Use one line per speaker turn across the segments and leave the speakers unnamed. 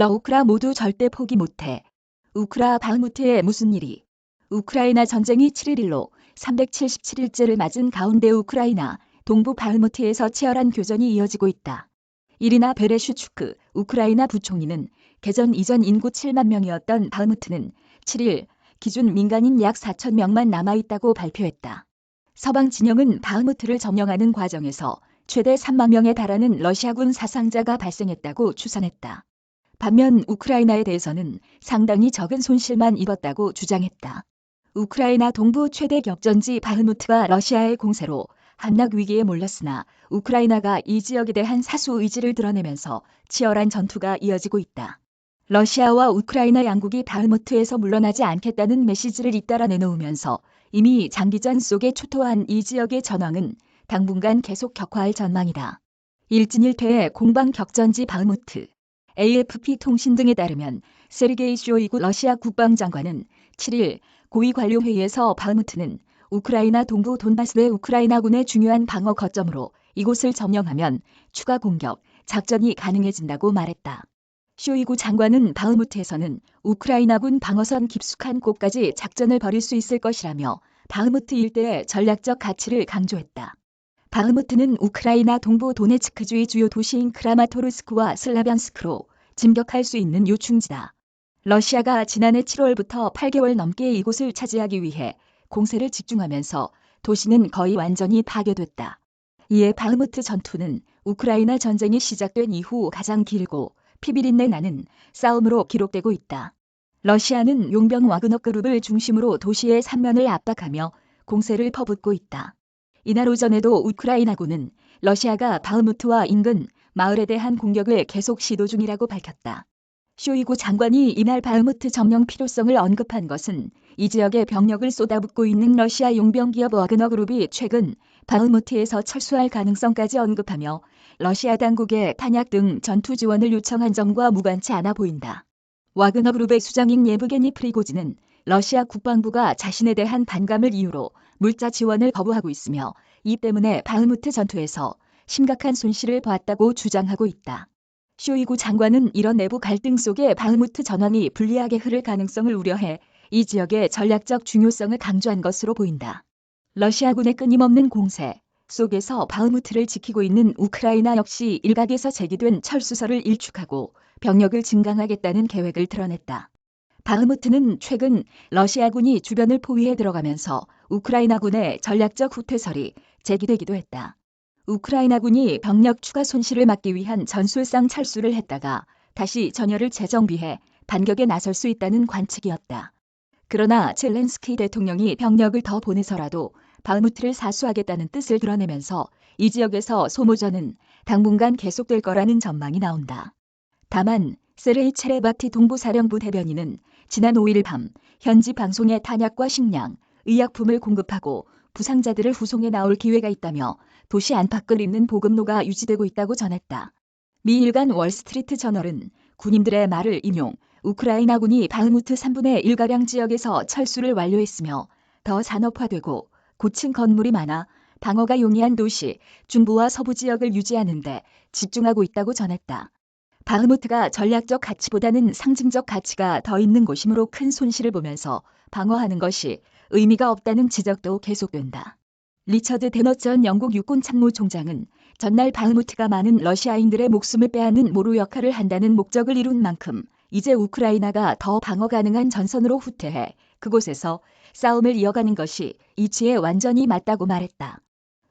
러우크라 모두 절대 포기 못해. 우크라 바흐무트에 무슨 일이? 우크라이나 전쟁이 7일일로 377일째를 맞은 가운데 우크라이나 동부 바흐무트에서 치열한 교전이 이어지고 있다. 이리나 베레슈추크 우크라이나 부총리는 개전 이전 인구 7만 명이었던 바흐무트는 7일 기준 민간인 약 4천 명만 남아있다고 발표했다. 서방 진영은 바흐무트를 점령하는 과정에서 최대 3만 명에 달하는 러시아군 사상자가 발생했다고 추산했다. 반면 우크라이나에 대해서는 상당히 적은 손실만 입었다고 주장했다. 우크라이나 동부 최대 격전지 바흐무트가 러시아의 공세로 함락 위기에 몰렸으나 우크라이나가 이 지역에 대한 사수 의지를 드러내면서 치열한 전투가 이어지고 있다. 러시아와 우크라이나 양국이 바흐무트에서 물러나지 않겠다는 메시지를 잇따라 내놓으면서 이미 장기전 속에 초토한 이 지역의 전황은 당분간 계속 격화할 전망이다. 일진일퇴의 공방 격전지 바흐무트 AFP 통신 등에 따르면 세르게이 쇼이구 러시아 국방장관은 7일 고위 관료 회의에서 바흐무트는 우크라이나 동부 돈바스의 우크라이나군의 중요한 방어 거점으로 이곳을 점령하면 추가 공격, 작전이 가능해진다고 말했다. 쇼이구 장관은 바흐무트에서는 우크라이나군 방어선 깊숙한 곳까지 작전을 벌일 수 있을 것이라며 바흐무트 일대의 전략적 가치를 강조했다. 바흐무트는 우크라이나 동부 도네츠크주의 주요 도시인 크라마토르스크와 슬라비안스크로 진격할 수 있는 요충지다. 러시아가 지난해 7월부터 8개월 넘게 이곳을 차지하기 위해 공세를 집중하면서 도시는 거의 완전히 파괴됐다. 이에 바흐무트 전투는 우크라이나 전쟁이 시작된 이후 가장 길고 피비린내 나는 싸움으로 기록되고 있다. 러시아는 용병 와그너 그룹을 중심으로 도시의 삼면을 압박하며 공세를 퍼붓고 있다. 이날 오전에도 우크라이나군은 러시아가 바흐무트와 인근 마을에 대한 공격을 계속 시도 중이라고 밝혔다. 쇼이구 장관이 이날 바흐무트 점령 필요성을 언급한 것은 이 지역에 병력을 쏟아붓고 있는 러시아 용병 기업 와그너 그룹이 최근 바흐무트에서 철수할 가능성까지 언급하며 러시아 당국에 탄약 등 전투 지원을 요청한 점과 무관치 않아 보인다. 와그너 그룹의 수장인 예브게니 프리고지는 러시아 국방부가 자신에 대한 반감을 이유로 물자 지원을 거부하고 있으며 이 때문에 바흐무트 전투에서 심각한 손실을 보았다고 주장하고 있다. 쇼이구 장관은 이런 내부 갈등 속에 바흐무트 전황이 불리하게 흐를 가능성을 우려해 이 지역의 전략적 중요성을 강조한 것으로 보인다. 러시아군의 끊임없는 공세 속에서 바흐무트를 지키고 있는 우크라이나 역시 일각에서 제기된 철수설을 일축하고 병력을 증강하겠다는 계획을 드러냈다. 바흐무트는 최근 러시아군이 주변을 포위해 들어가면서 우크라이나군의 전략적 후퇴설이 제기되기도 했다. 우크라이나군이 병력 추가 손실을 막기 위한 전술상 철수를 했다가 다시 전열을 재정비해 반격에 나설 수 있다는 관측이었다. 그러나 젤렌스키 대통령이 병력을 더 보내서라도 바흐무트를 사수하겠다는 뜻을 드러내면서 이 지역에서 소모전은 당분간 계속될 거라는 전망이 나온다. 다만 세레이 체레바티 동부사령부 대변인은 지난 5일 밤 현지 방송에 탄약과 식량, 의약품을 공급하고 부상자들을 후송해 나올 기회가 있다며 도시 안팎을 잇는 보급로가 유지되고 있다고 전했다. 미 일간 월스트리트 저널은 군인들의 말을 인용, 우크라이나군이 바흐무트 3분의 1가량 지역에서 철수를 완료했으며 더 산업화되고 고층 건물이 많아 방어가 용이한 도시, 중부와 서부 지역을 유지하는데 집중하고 있다고 전했다. 바흐무트가 전략적 가치보다는 상징적 가치가 더 있는 곳이므로 큰 손실을 보면서 방어하는 것이 의미가 없다는 지적도 계속된다. 리처드 데너 전 영국 육군 참모총장은 전날 바흐무트가 많은 러시아인들의 목숨을 빼앗는 모루 역할을 한다는 목적을 이룬 만큼 이제 우크라이나가 더 방어 가능한 전선으로 후퇴해 그곳에서 싸움을 이어가는 것이 이치에 완전히 맞다고 말했다.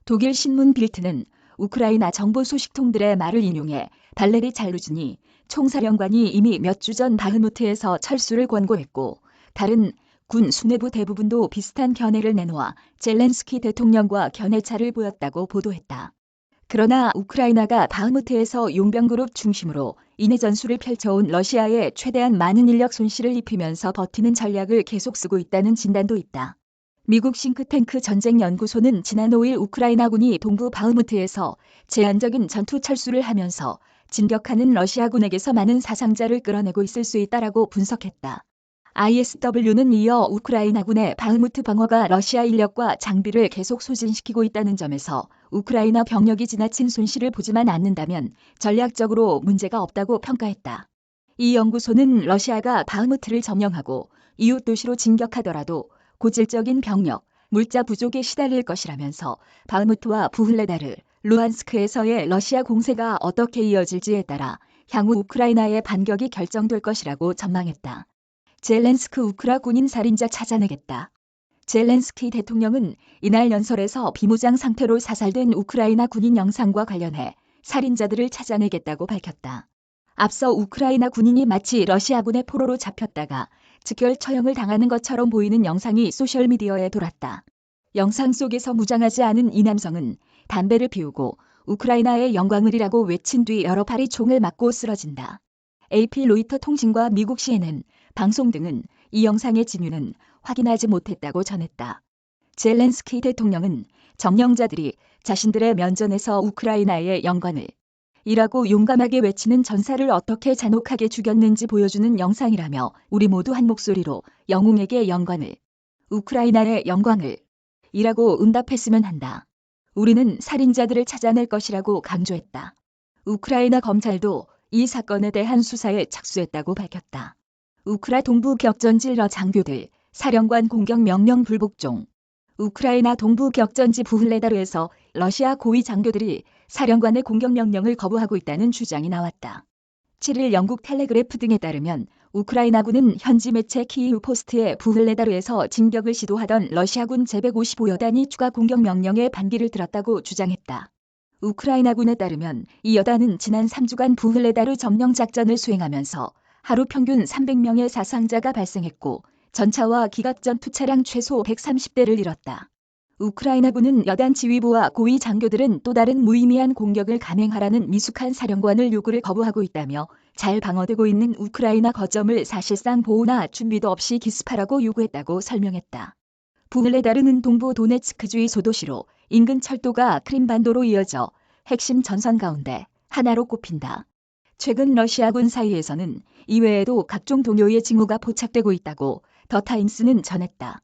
독일 신문 빌트는 우크라이나 정보 소식통들의 말을 인용해 발레리 잘루즈니 총사령관이 이미 몇 주 전 바흐무트에서 철수를 권고했고 다른 군 수뇌부 대부분도 비슷한 견해를 내놓아 젤렌스키 대통령과 견해차를 보였다고 보도했다. 그러나 우크라이나가 바흐무트에서 용병그룹 중심으로 인해 전술을 펼쳐온 러시아에 최대한 많은 인력 손실을 입히면서 버티는 전략을 계속 쓰고 있다는 진단도 있다. 미국 싱크탱크 전쟁연구소는 지난 5일 우크라이나군이 동부 바흐무트에서 제한적인 전투 철수를 하면서 진격하는 러시아군에게서 많은 사상자를 끌어내고 있을 수 있다라고 분석했다. ISW는 이어 우크라이나군의 바흐무트 방어가 러시아 인력과 장비를 계속 소진시키고 있다는 점에서 우크라이나 병력이 지나친 손실을 보지만 않는다면 전략적으로 문제가 없다고 평가했다. 이 연구소는 러시아가 바흐무트를 점령하고 이웃 도시로 진격하더라도 고질적인 병력, 물자 부족에 시달릴 것이라면서 바흐무트와 부흘레다르, 루안스크에서의 러시아 공세가 어떻게 이어질지에 따라 향후 우크라이나의 반격이 결정될 것이라고 전망했다. 젤렌스크 우크라 군인 살인자 찾아내겠다. 젤렌스키 대통령은 이날 연설에서 비무장 상태로 사살된 우크라이나 군인 영상과 관련해 살인자들을 찾아내겠다고 밝혔다. 앞서 우크라이나 군인이 마치 러시아군의 포로로 잡혔다가 즉결 처형을 당하는 것처럼 보이는 영상이 소셜미디어에 돌았다. 영상 속에서 무장하지 않은 이 남성은 담배를 피우고 우크라이나의 영광을이라고 외친 뒤 여러 발이 총을 맞고 쓰러진다. AP 로이터 통신과 미국 CNN, 방송 등은 이 영상의 진위는 확인하지 못했다고 전했다. 젤렌스키 대통령은 점령자들이 자신들의 면전에서 우크라이나의 영광을 이라고 용감하게 외치는 전사를 어떻게 잔혹하게 죽였는지 보여주는 영상이라며 우리 모두 한 목소리로 영웅에게 영광을 우크라이나의 영광을 이라고 응답했으면 한다. 우리는 살인자들을 찾아낼 것이라고 강조했다. 우크라이나 검찰도 이 사건에 대한 수사에 착수했다고 밝혔다. 우크라 동부 격전지 러 장교들 사령관 공격 명령 불복종 우크라이나 동부 격전지 부흘레다르에서 러시아 고위 장교들이 사령관의 공격 명령을 거부하고 있다는 주장이 나왔다. 7일 영국 텔레그래프 등에 따르면 우크라이나군은 현지 매체 키이우 포스트의 부흘레다르에서 진격을 시도하던 러시아군 제155여 단이 추가 공격 명령에 반기를 들었다고 주장했다. 우크라이나군에 따르면 이 여단은 지난 3주간 부흘레다르 점령 작전을 수행하면서 하루 평균 300명의 사상자가 발생했고 전차와 기갑전 투 차량 최소 130대를 잃었다. 우크라이나군은 여단 지휘부와 고위 장교들은 또 다른 무의미한 공격을 감행하라는 미숙한 사령관을 요구를 거부하고 있다며 잘 방어되고 있는 우크라이나 거점을 사실상 보호나 준비도 없이 기습하라고 요구했다고 설명했다. 부글레다르는 동부 도네츠크주의 소도시로 인근 철도가 크림반도로 이어져 핵심 전선 가운데 하나로 꼽힌다. 최근 러시아군 사이에서는 이외에도 각종 동료의 징후가 포착되고 있다고 더 타임스는 전했다.